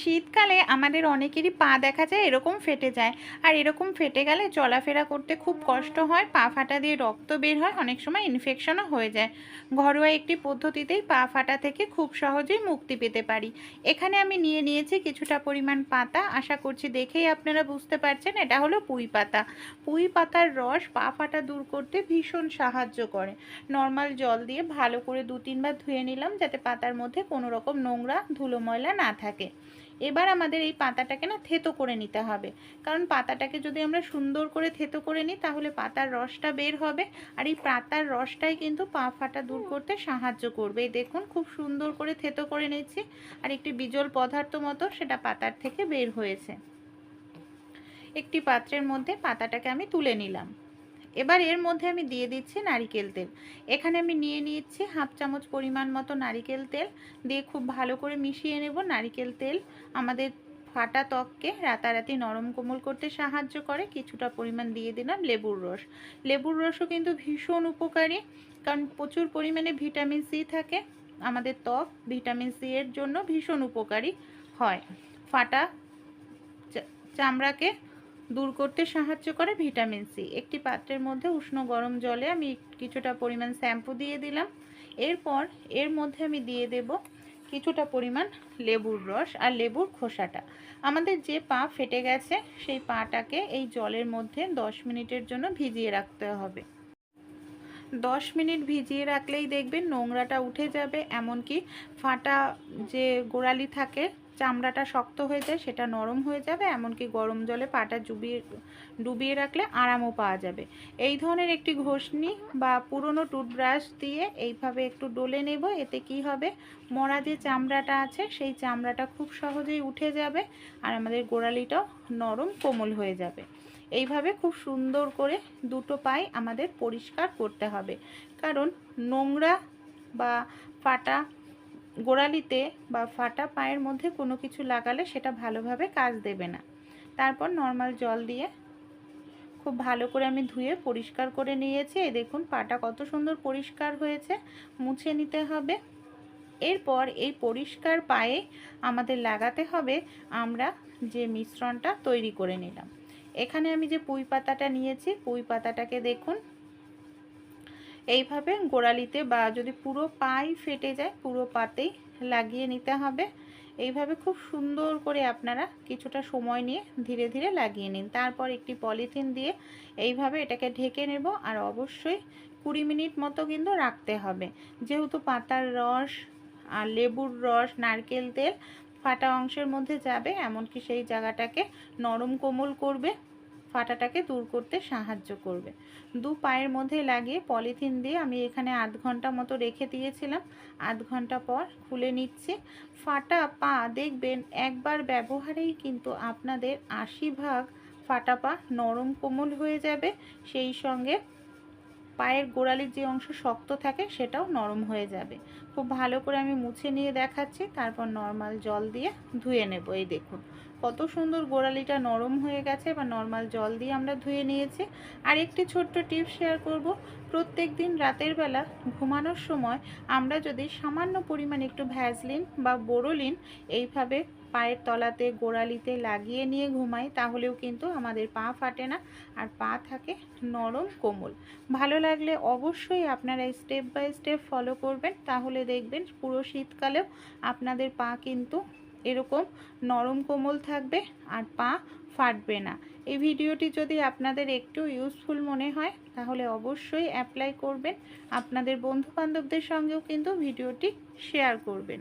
শীতকালে আমাদের অনেকেরই পা দেখা যায়, এরকম ফেটে যায়। আর এরকম ফেটে গেলে চলাফেরা করতে খুব কষ্ট হয়, পা ফাটা দিয়ে রক্ত বের হয়, অনেক সময় ইনফেকশনও হয়ে যায়। ঘরোয়া একটি পদ্ধতিতেই পা ফাটা থেকে খুব সহজেই মুক্তি পেতে পারি। এখানে আমি নিয়ে নিয়েছি কিছুটা পরিমাণ পাতা। আশা করছি দেখেই আপনারা বুঝতে পারছেন, এটা হলো পুঁই পাতা। পুঁই পাতার রস পা ফাটা দূর করতে ভীষণ সাহায্য করে। নর্মাল জল দিয়ে ভালো করে দু তিনবার ধুয়ে নিলাম, যাতে পাতার মধ্যে কোনো রকম নোংরা, ধুলো ময়লা না থাকে। এবার আমাদের এই পাতাটাকে না থেতো করে নিতে হবে। কারণ পাতাটাকে যদি আমরা সুন্দর করে থেতো করে নিই, তাহলে পাতার রসটা বের হবে আর এই পাতার রসটাই কিন্তু পা ফাটা দূর করতে সাহায্য করবে। দেখুন, খুব সুন্দর করে থেতো করে নিচ্ছি আর একটি বিজল পদার্থ মতো সেটা পাতার থেকে বের হয়েছে। একটি পাত্রের মধ্যে পাতাটাকে আমি তুলে নিলাম। এবার এর মধ্যে আমি দিয়ে দিচ্ছি নারিকেল তেল। এখানে আমি নিয়ে নিচ্ছি হাফ চামচ পরিমাণ মতো নারিকেল তেল। দিয়ে খুব ভালো করে মিশিয়ে নেব নারিকেল তেল। আমাদের ফাটা ত্বককে রাতারাতি নরম কোমল করতে সাহায্য করে। কিছুটা পরিমাণ দিয়ে দিলাম লেবুর রস। লেবুর রসও কিন্তু ভীষণ উপকারী, কারণ প্রচুর পরিমাণে ভিটামিন সি থাকে। আমাদের ত্বক ভিটামিন সি এর জন্য ভীষণ উপকারী হয়। ফাটা চামড়াকে দূর করতে সাহায্য করে ভিটামিন সি। একটি পাত্রের মধ্যে উষ্ণ গরম জলে আমি কিছুটা পরিমাণ শ্যাম্পু দিয়ে দিলাম। এরপর এর মধ্যে আমি দিয়ে দেব কিছুটা পরিমাণ লেবুর রস আর লেবুর খোসাটা। আমাদের যে পা ফেটে গেছে, সেই পাটাকে এই জলের মধ্যে দশ মিনিটের জন্য ভিজিয়ে রাখতে হবে। দশ মিনিট ভিজিয়ে রাখলেই দেখবেন নোংরাটা উঠে যাবে, এমনকি ফাটা যে গোড়ালি থাকে, চামড়াটা শক্ত হয়ে যায়, সেটা নরম হয়ে যাবে, এমনকি গরম জলে পাটা ডুবিয়ে ডুবিয়ে রাখলে আরামও পাওয়া যাবে। এই ধরনের একটি ঘষনি বা পুরনো টুথব্রাশ দিয়ে এইভাবে একটু ডলে নেব, এতে কি হবে? মরা যে চামড়াটা আছে, সেই চামড়াটা খুব সহজেই উঠে যাবে, আর আমাদের গোড়ালিটাও নরম কোমল হয়ে যাবে। এইভাবে খুব সুন্দর করে দুটো পাই আমাদের পরিষ্কার করতে হবে। কারণ নোংরা বা ফাটা গোড়ালিতে বা ফাটা পায়ের মধ্যে কোনো কিছু লাগালে সেটা ভালোভাবে কাজ দেবে না। তারপর নর্মাল জল দিয়ে খুব ভালো করে আমি ধুয়ে পরিষ্কার করে নিয়েছি। দেখুন পাটা কত সুন্দর পরিষ্কার হয়েছে, মুছে নিতে হবে। এরপর এই পরিষ্কার পায়ে আমাদের লাগাতে হবে আমরা যে মিশ্রণটা তৈরি করে নিলাম। এখানে আমি যে পুঁই পাতাটা নিয়েছি, পুঁই পাতাটাকে দেখুন। এইভাবে গোড়ালিতে বা যদি পুরো পাই ফেটে যায়, পুরো পাতেই লাগিয়ে নিতে হবে। এইভাবে খুব সুন্দর করে আপনারা কিছুটা সময় নিয়ে ধীরে ধীরে লাগিয়ে নিন। তারপর একটি পলিথিন দিয়ে এইভাবে এটাকে ঢেকে নেব আর অবশ্যই কুড়ি মিনিট মতো কিন্তু রাখতে হবে। যেহেতু পাতার রস আর লেবুর রস, নারকেল তেল ফাটা অংশের মধ্যে যাবে, এমনকি সেই জায়গাটাকে নরম কোমল করবে, ফাটাটাকে দূর করতে সাহায্য করবে। দু পায়ের মধ্যে লাগিয়ে পলিথিন দিয়ে আমি এখানে আধ ঘণ্টা মতো রেখে দিয়েছিলাম। আধ ঘণ্টা পর খুলে নিচ্ছি। ফাটা পা, দেখবেন একবার ব্যবহারেই কিন্তু আপনাদের আশি ভাগ ফাটা পা নরম কোমল হয়ে যাবে। সেই সঙ্গে পায়ের গোড়ালির যে অংশ শক্ত থাকে সেটাও নরম হয়ে যাবে। খুব ভালো করে আমি মুছে নিয়ে দেখাচ্ছি, তারপর নর্মাল জল দিয়ে ধুয়ে নেব। এই দেখুন, কত সুন্দর গোড়ালিটা নরম হয়ে গেছে বা নর্মাল জল দিয়ে আমরা ধুয়ে নিয়েছি। আর একটি ছোট্ট টিপ শেয়ার করব, প্রত্যেক দিন রাতের বেলা ঘুমানোর সময় আমরা যদি সামান্য পরিমাণ একটু ভ্যাজলিন বা বোরোলিন এইভাবে পায়ের তলাতে, গোড়ালিতে লাগিয়ে নিয়ে ঘুমাই, তাহলেও কিন্তু আমাদের পা ফাটে না। আর পা থাকে নরম কোমল। ভালো লাগলে অবশ্যই আপনারা স্টেপ বাই স্টেপ ফলো করবেন। তাহলে দেখবেন পুরো শীতকালেও আপনাদের পা কিন্তু এরকম নরম কোমল থাকবে আর পা ফাটবে না। এই ভিডিওটি যদি আপনাদের একটু ইউজফুল মনে হয়, তাহলে অবশ্যই অ্যাপ্লাই করবেন। আপনাদের বন্ধুবান্ধবদের সঙ্গেও কিন্তু ভিডিওটি শেয়ার করবেন।